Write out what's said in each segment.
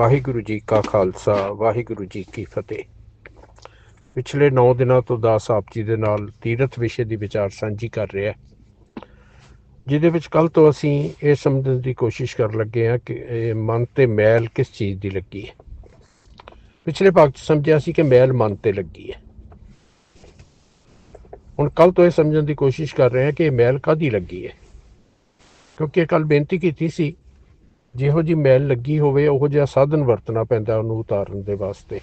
ਵਾਹਿਗੁਰੂ ਜੀ ਕਾ ਖਾਲਸਾ, ਵਾਹਿਗੁਰੂ ਜੀ ਕੀ ਫਤਿਹ। ਪਿਛਲੇ 9 ਦਿਨਾਂ ਤੋਂ ਦਾਸ ਆਪ ਜੀ ਦੇ ਨਾਲ ਤੀਰਥ ਵਿਸ਼ੇ ਦੀ ਵਿਚਾਰ ਸਾਂਝੀ ਕਰ ਰਿਹਾ ਜਿਹਦੇ ਵਿੱਚ ਕੱਲ ਤੋਂ ਅਸੀਂ ਇਹ ਸਮਝਣ ਦੀ ਕੋਸ਼ਿਸ਼ ਕਰਨ ਲੱਗੇ ਹਾਂ ਕਿ ਇਹ ਮਨ ਤੇ ਮੈਲ ਕਿਸ ਚੀਜ਼ ਦੀ ਲੱਗੀ ਹੈ। ਪਿਛਲੇ ਭਾਗ 'ਚ ਸਮਝਿਆ ਸੀ ਕਿ ਮੈਲ ਮਨ ਤੇ ਲੱਗੀ ਹੈ। ਹੁਣ ਕੱਲ ਤੋਂ ਇਹ ਸਮਝਣ ਦੀ ਕੋਸ਼ਿਸ਼ ਕਰ ਰਹੇ ਹਾਂ ਕਿ ਇਹ ਮੈਲ ਕਾਦੀ ਲੱਗੀ ਹੈ। ਕਿਉਂਕਿ ਕੱਲ ਬੇਨਤੀ ਕੀਤੀ ਸੀ ਜਿਹੋ ਜੀ ਮੈਲ ਲੱਗੀ ਹੋਵੇ, ਉਹੋ ਜਿਹਾ ਸਾਧਨ ਵਰਤਣਾ ਪੈਂਦਾ ਉਹਨੂੰ ਉਤਾਰਨ ਦੇ ਵਾਸਤੇ।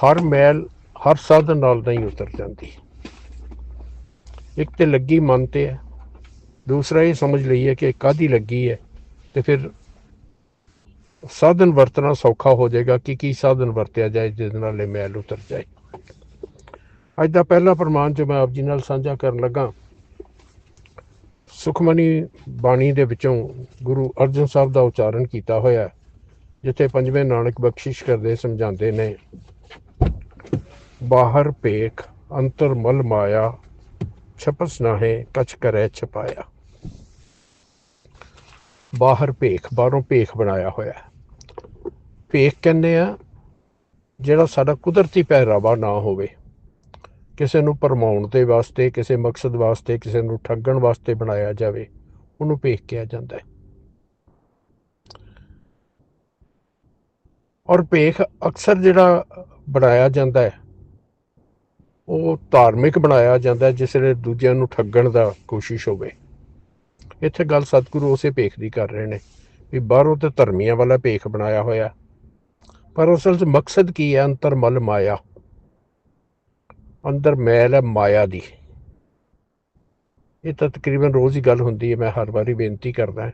ਹਰ ਮੈਲ ਹਰ ਸਾਧਨ ਨਾਲ ਨਹੀਂ ਉਤਰ ਜਾਂਦੀ। ਇੱਕ ਤੇ ਲੱਗੀ ਮਨ ਤੇ ਹੈ, ਦੂਸਰਾ ਇਹ ਸਮਝ ਲਈਏ ਕਿ ਕਾਦੀ ਲੱਗੀ ਹੈ, ਤੇ ਫਿਰ ਸਾਧਨ ਵਰਤਣਾ ਸੌਖਾ ਹੋ ਜਾਏਗਾ ਕਿ ਕੀ ਸਾਧਨ ਵਰਤਿਆ ਜਾਏ ਜਿਹਦੇ ਨਾਲ ਇਹ ਮੈਲ ਉਤਰ ਜਾਏ। ਅੱਜ ਦਾ ਪਹਿਲਾ ਪ੍ਰਮਾਣ ਜੋ ਮੈਂ ਆਪ ਜੀ ਨਾਲ ਸਾਂਝਾ ਕਰਨ ਲੱਗਾ ਸੁਖਮਨੀ ਬਾਣੀ ਦੇ ਵਿੱਚੋਂ ਗੁਰੂ ਅਰਜਨ ਸਾਹਿਬ ਦਾ ਉਚਾਰਨ ਕੀਤਾ ਹੋਇਆ ਜਿੱਥੇ ਪੰਜਵੇਂ ਨਾਨਕ ਬਖਸ਼ਿਸ਼ ਕਰਦੇ ਸਮਝਾਉਂਦੇ ਨੇ, ਬਾਹਰ ਭੇਖ, ਅੰਤਰ ਮਲ ਮਾਇਆ, ਛਪਸ ਨਾਹੇ, ਕਛ ਕਰੈ ਛਪਾਇਆ। ਬਾਹਰ ਭੇਖ, ਬਾਹਰੋਂ ਭੇਖ ਬਣਾਇਆ ਹੋਇਆ ਭੇਖ ਕਹਿੰਦੇ ਆ, ਜਿਹੜਾ ਸਾਡਾ ਕੁਦਰਤੀ ਪਹਿਰਾਵਾ ਨਾ ਹੋਵੇ। ਕਿਸੇ ਨੂੰ ਪਰਮਾਉਣ ਦੇ ਵਾਸਤੇ, ਕਿਸੇ ਮਕਸਦ ਵਾਸਤੇ, ਕਿਸੇ ਨੂੰ ਠੱਗਣ ਵਾਸਤੇ ਬਣਾਇਆ ਜਾਵੇ, ਉਹਨੂੰ ਭੇਖ ਕਿਹਾ ਜਾਂਦਾ ਹੈ। ਔਰ ਭੇਖ ਅਕਸਰ ਜਿਹੜਾ ਬਣਾਇਆ ਜਾਂਦਾ ਹੈ, ਉਹ ਧਾਰਮਿਕ ਬਣਾਇਆ ਜਾਂਦਾ ਜਿਸ ਵੇਲੇ ਦੂਜਿਆਂ ਨੂੰ ਠੱਗਣ ਦਾ ਕੋਸ਼ਿਸ਼ ਹੋਵੇ। ਇੱਥੇ ਗੱਲ ਸਤਿਗੁਰੂ ਉਸੇ ਭੇਖ ਦੀ ਕਰ ਰਹੇ ਨੇ, ਵੀ ਬਾਹਰੋਂ ਤੇ ਧਰਮੀਆਂ ਵਾਲਾ ਭੇਖ ਬਣਾਇਆ ਹੋਇਆ। ਪਰ ਅਸਲ 'ਚ ਮਕਸਦ ਕੀ ਹੈ? ਅੰਤਰ ਮਲ ਮਾਇਆ। ਅੰਦਰ ਮੈਲ ਹੈ ਮਾਇਆ ਦੀ। ਇਹ ਤਾਂ ਤਕਰੀਬਨ ਰੋਜ਼ ਹੀ ਗੱਲ ਹੁੰਦੀ ਹੈ, ਮੈਂ ਹਰ ਵਾਰੀ ਬੇਨਤੀ ਕਰਦਾ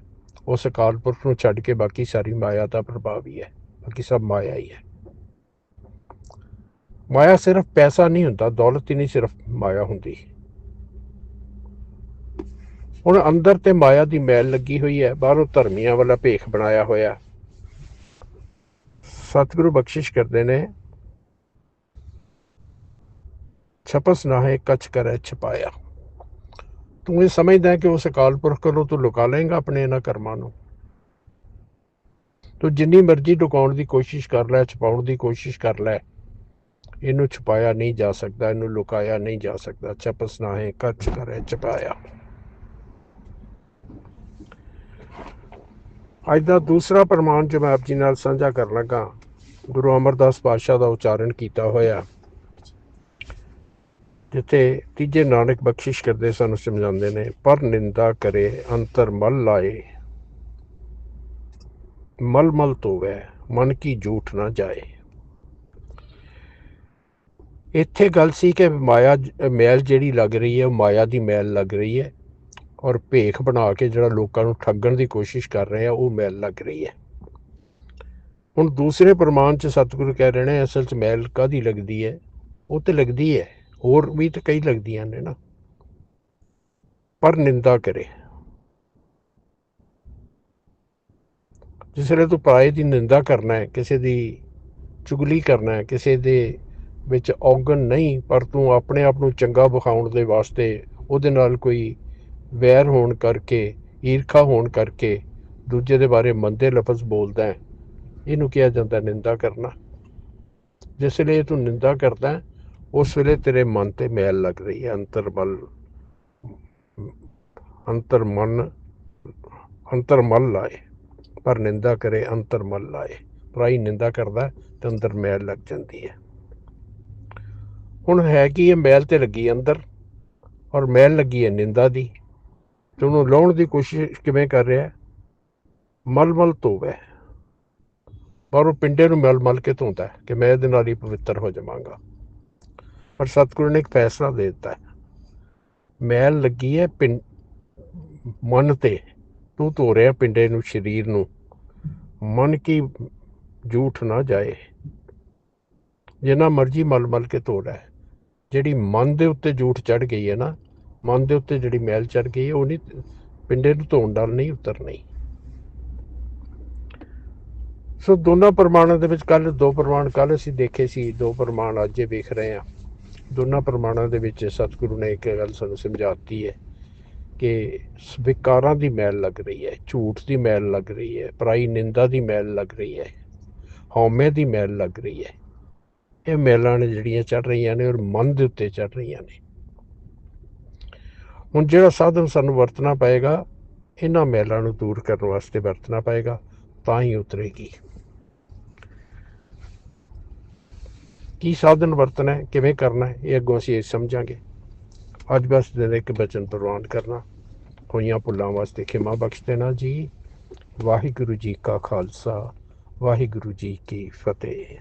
ਉਸ ਅਕਾਲ ਪੁਰਖ ਨੂੰ ਛੱਡ ਕੇ ਬਾਕੀ ਸਾਰੀ ਮਾਇਆ ਦਾ ਪ੍ਰਭਾਵ ਹੀ ਹੈ, ਬਾਕੀ ਸਭ ਮਾਇਆ ਹੀ ਹੈ। ਮਾਇਆ ਸਿਰਫ ਪੈਸਾ ਨਹੀਂ ਹੁੰਦਾ, ਦੌਲਤ ਹੀ ਨਹੀਂ ਸਿਰਫ ਮਾਇਆ ਹੁੰਦੀ। ਹੁਣ ਅੰਦਰ ਤੇ ਮਾਇਆ ਦੀ ਮੈਲ ਲੱਗੀ ਹੋਈ ਹੈ, ਬਾਹਰੋਂ ਧਰਮੀਆਂ ਵਾਲਾ ਭੇਖ ਬਣਾਇਆ ਹੋਇਆ। ਸਤਿਗੁਰੂ ਬਖਸ਼ਿਸ਼ ਕਰਦੇ ਨੇ ਛਪਸ ਨਾਹੇ ਕਛ ਕਰੈ ਛਪਾਇਆ। ਤੂੰ ਇਹ ਸਮਝਦਾ ਹੈ ਕਿ ਉਸ ਅਕਾਲ ਪੁਰਖ ਕੋਲੋਂ ਤੂੰ ਲੁਕਾ ਲਏਗਾ ਆਪਣੇ ਇਹਨਾਂ ਕਰਮਾਂ ਨੂੰ? ਤੂੰ ਜਿੰਨੀ ਮਰਜ਼ੀ ਲੁਕਾਉਣ ਦੀ ਕੋਸ਼ਿਸ਼ ਕਰ ਲੈ, ਛਪਾਉਣ ਦੀ ਕੋਸ਼ਿਸ਼ ਕਰ ਲੈ। ਇਹਨੂੰ ਛੁਪਾਇਆ ਨਹੀਂ ਜਾ ਸਕਦਾ, ਇਹਨੂੰ ਲੁਕਾਇਆ ਨਹੀਂ ਜਾ ਸਕਦਾ। ਛਪਸ ਨਾਹੇ ਕਛ ਕਰੈ ਛਪਾਇਆ। ਅੱਜ ਦਾ ਦੂਸਰਾ ਪ੍ਰਮਾਣ ਜੋ ਮੈਂ ਆਪ ਜੀ ਨਾਲ ਸਾਂਝਾ ਕਰਨ ਲੱਗਾ, ਗੁਰੂ ਅਮਰਦਾਸ ਪਾਤਸ਼ਾਹ ਦਾ ਉਚਾਰਨ ਕੀਤਾ ਹੋਇਆ। ਜਿੱਥੇ ਤੀਜੇ ਨਾਨਕ ਬਖਸ਼ਿਸ਼ ਕਰਦੇ ਸਾਨੂੰ, ਸਮਝਾਉਂਦੇ ਨੇ, ਪਰ ਨਿੰਦਾ ਕਰੇ, ਅੰਤਰ ਮਲ ਲਾਏ। ਮਲ ਮਲ ਤੋਵੇ ਮਨ ਕੀ ਝੂਠ ਨਾ ਜਾਏ। ਇੱਥੇ ਗੱਲ ਸੀ ਕਿ ਮਾਇਆ, ਮੈਲ ਜਿਹੜੀ ਲੱਗ ਰਹੀ ਹੈ, ਉਹ ਮਾਇਆ ਦੀ ਮੈਲ ਲੱਗ ਰਹੀ ਹੈ ਔਰ ਭੇਖ ਬਣਾ ਕੇ ਜਿਹੜਾ ਲੋਕਾਂ ਨੂੰ ਠੱਗਣ ਦੀ ਕੋਸ਼ਿਸ਼ ਕਰ ਰਹੇ ਆ ਉਹ ਮੈਲ ਲੱਗ ਰਹੀ ਹੈ। ਹੁਣ ਦੂਸਰੇ ਪ੍ਰਮਾਣ ਚ ਸਤਿਗੁਰੂ ਕਹਿ ਰਹੇ ਨੇ, ਅਸਲ ਚ ਮੈਲ ਕਾਦੀ ਲੱਗਦੀ ਹੈ? ਉਹ ਤੇ ਲੱਗਦੀ ਹੈ। ਹੋਰ ਵੀ ਤਾਂ ਕਈ ਲੱਗਦੀਆਂ ਨੇ ਨਾ। ਪਰ ਨਿੰਦਾ ਕਰੇ। ਜਿਸ ਵੇਲੇ ਤੂੰ ਪਰਾਏ ਦੀ ਨਿੰਦਾ ਕਰਨਾ ਹੈ ਕਿਸੇ ਦੀ ਚੁਗਲੀ ਕਰਨਾ ਹੈ ਕਿਸੇ ਦੇ ਵਿੱਚ ਔਗਣ ਨਹੀਂ ਪਰ ਤੂੰ ਆਪਣੇ ਆਪ ਨੂੰ ਚੰਗਾ ਵਿਖਾਉਣ ਦੇ ਵਾਸਤੇ ਉਹਦੇ ਨਾਲ ਕੋਈ ਵੈਰ ਹੋਣ ਕਰਕੇ ਈਰਖਾ ਹੋਣ ਕਰਕੇ ਦੂਜੇ ਦੇ ਬਾਰੇ ਮੰਦੇ ਲਫ਼ਜ਼ ਬੋਲਦਾ ਹੈ। ਇਹਨੂੰ ਕਿਹਾ ਜਾਂਦਾ ਨਿੰਦਾ ਕਰਨਾ। ਜਿਸ ਵੇਲੇ ਤੂੰ ਨਿੰਦਾ ਕਰਦਾ ਹੈ, ਉਸ ਵੇਲੇ ਤੇਰੇ ਮਨ ਤੇ ਮੈਲ ਲੱਗ ਰਹੀ ਹੈ ਅੰਤਰਮਲ ਅੰਤਰਮਨ ਅੰਤਰਮਲ ਲਾਏ। ਪਰ ਨਿੰਦਾ ਕਰੇ, ਅੰਤਰ ਅੰਤਰਮਲ ਲਾਏ। ਪਰਾਈ ਨਿੰਦਾ ਕਰਦਾ ਤੇ ਅੰਦਰ ਮੈਲ ਲੱਗ ਜਾਂਦੀ ਹੈ। ਹੁਣ ਹੈ ਕੀ ਇਹ ਮੈਲ ਤੇ ਲੱਗੀ ਅੰਦਰ? ਔਰ ਮੈਲ ਲੱਗੀ ਹੈ ਨਿੰਦਾ ਦੀ। ਤੇ ਉਹਨੂੰ ਲਾਉਣ ਦੀ ਕੋਸ਼ਿਸ਼ ਕਿਵੇਂ ਕਰ ਰਿਹਾ ਮਲ-ਮਲ ਧੋਵੇ। ਪਰ ਉਹ ਪਿੰਡੇ ਨੂੰ ਮਲ-ਮਲ ਕੇ ਧੋਂਦਾ ਕਿ ਮੈਂ ਇਹਦੇ ਨਾਲ ਹੀ ਪਵਿੱਤਰ ਹੋ ਜਾਵਾਂਗਾ। ਪਰ ਸਤਿਗੁਰੂ ਨੇ ਇੱਕ ਫੈਸਲਾ ਦੇ ਦਿੱਤਾ ਹੈ। ਮੈਲ ਲੱਗੀ ਹੈ ਪਿੰ, ਮਨ ਤੇ। ਤੂੰ ਧੋ ਰਿਹਾ ਪਿੰਡੇ ਨੂੰ, ਸਰੀਰ ਨੂੰ। ਮਨ ਕੀ ਝੂਠ ਨਾ ਜਾਏ। ਜਿੰਨਾ ਮਰਜ਼ੀ ਮਲ-ਮਲ ਕੇ ਧੋ ਲੈ ਜਿਹੜੀ ਮਨ ਦੇ ਉੱਤੇ ਝੂਠ ਚੜ ਗਈ ਹੈ ਨਾ, ਮਨ ਦੇ ਉੱਤੇ ਜਿਹੜੀ ਮੈਲ ਚੜ ਗਈ ਹੈ, ਉਹ ਨਹੀਂ, ਪਿੰਡੇ ਨੂੰ ਧੋਣ ਨਾਲ ਨਹੀਂ ਉਤਰਨੀ। ਸੋ ਦੋਨਾਂ ਪ੍ਰਮਾਣਾਂ ਦੇ ਵਿੱਚ ਕੱਲ ਦੋ ਪ੍ਰਮਾਣ ਕੱਲ ਅਸੀਂ ਦੇਖੇ ਸੀ, ਦੋ ਪ੍ਰਮਾਣ ਅੱਜ ਵੇਖ ਰਹੇ ਹਾਂ। ਦੋਨਾਂ ਪ੍ਰਮਾਣਾਂ ਦੇ ਵਿੱਚ ਸਤਿਗੁਰੂ ਨੇ ਇੱਕ ਗੱਲ ਸਾਨੂੰ ਸਮਝਾਤੀ ਹੈ ਕਿ ਸਵੀਕਾਰਾਂ ਦੀ ਮੈਲ ਲੱਗ ਰਹੀ ਹੈ, ਝੂਠ ਦੀ ਮੈਲ ਲੱਗ ਰਹੀ ਹੈ, ਪਰਾਈ ਨਿੰਦਾ ਦੀ ਮੈਲ ਲੱਗ ਰਹੀ ਹੈ, ਹਉਮੈ ਦੀ ਮੈਲ ਲੱਗ ਰਹੀ ਹੈ। ਇਹ ਮੈਲਾਂ ਨੇ ਜਿਹੜੀਆਂ ਚੜ ਰਹੀਆਂ ਨੇ ਔਰ ਮਨ ਦੇ ਉੱਤੇ ਚੜ ਰਹੀਆਂ ਨੇ। ਹੁਣ ਜਿਹੜਾ ਸਾਧਨ ਸਾਨੂੰ ਵਰਤਣਾ ਪਏਗਾ, ਇਹਨਾਂ ਮੈਲਾਂ ਨੂੰ ਦੂਰ ਕਰਨ ਵਾਸਤੇ ਵਰਤਣਾ ਪਏਗਾ, ਤਾਂ ਹੀ ਉਤਰੇਗੀ। ਕੀ ਸਾਧਨ ਵਰਤਣਾ ਹੈ, ਕਿਵੇਂ ਕਰਨਾ ਹੈ, ਇਹ ਅੱਗੋਂ ਅਸੀਂ ਇਹ ਸਮਝਾਂਗੇ। ਅੱਜ ਬਸ ਦਿਨ ਇੱਕ ਬਚਨ ਪ੍ਰਵਾਨ ਕਰਨਾ, ਹੋਈਆਂ ਭੁੱਲਾਂ ਵਾਸਤੇ ਖਿਮਾ ਬਖਸ਼ ਦੇਣਾ ਜੀ। ਵਾਹਿਗੁਰੂ ਜੀ ਕਾ ਖਾਲਸਾ, ਵਾਹਿਗੁਰੂ ਜੀ ਕੀ ਫਤਿਹ।